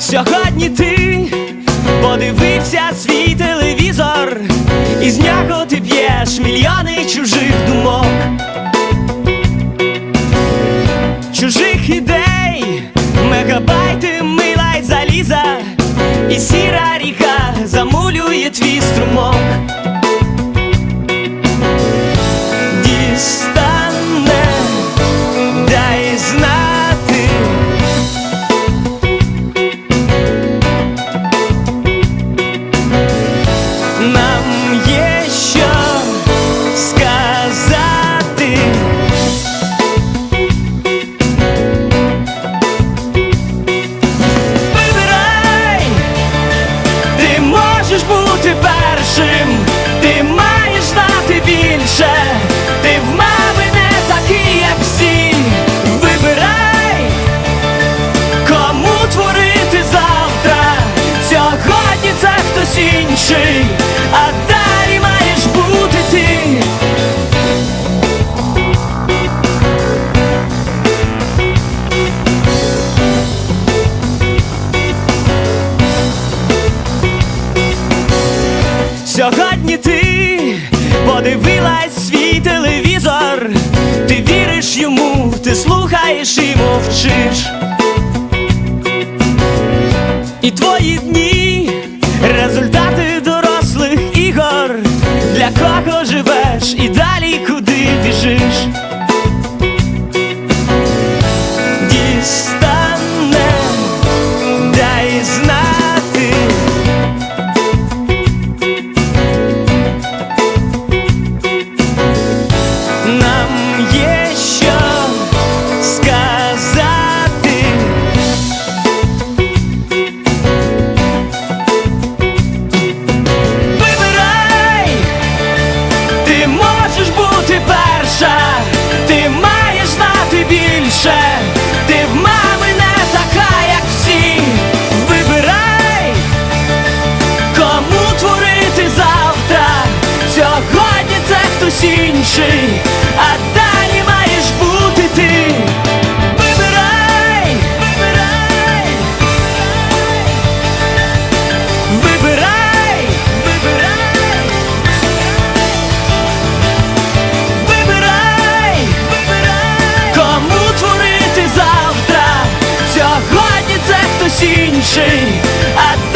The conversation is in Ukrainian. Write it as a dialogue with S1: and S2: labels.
S1: Сьогодні ти подивився свій телевізор, і з нього ти б'єш мільйони чужих думок, See he? Хтось а далі маєш бути ти. Сьогодні ти подивилась свій телевізор, ти віриш йому, ти слухаєш і мовчиш. І твої дні результати дорослих ігор, для кого живеш? І далі інший, а далі маєш бути ти. Вибирай, вибирай, вибирай, вибирай, вибирай, вибирай, кому творити завтра. Сьогодні це хтось інший, а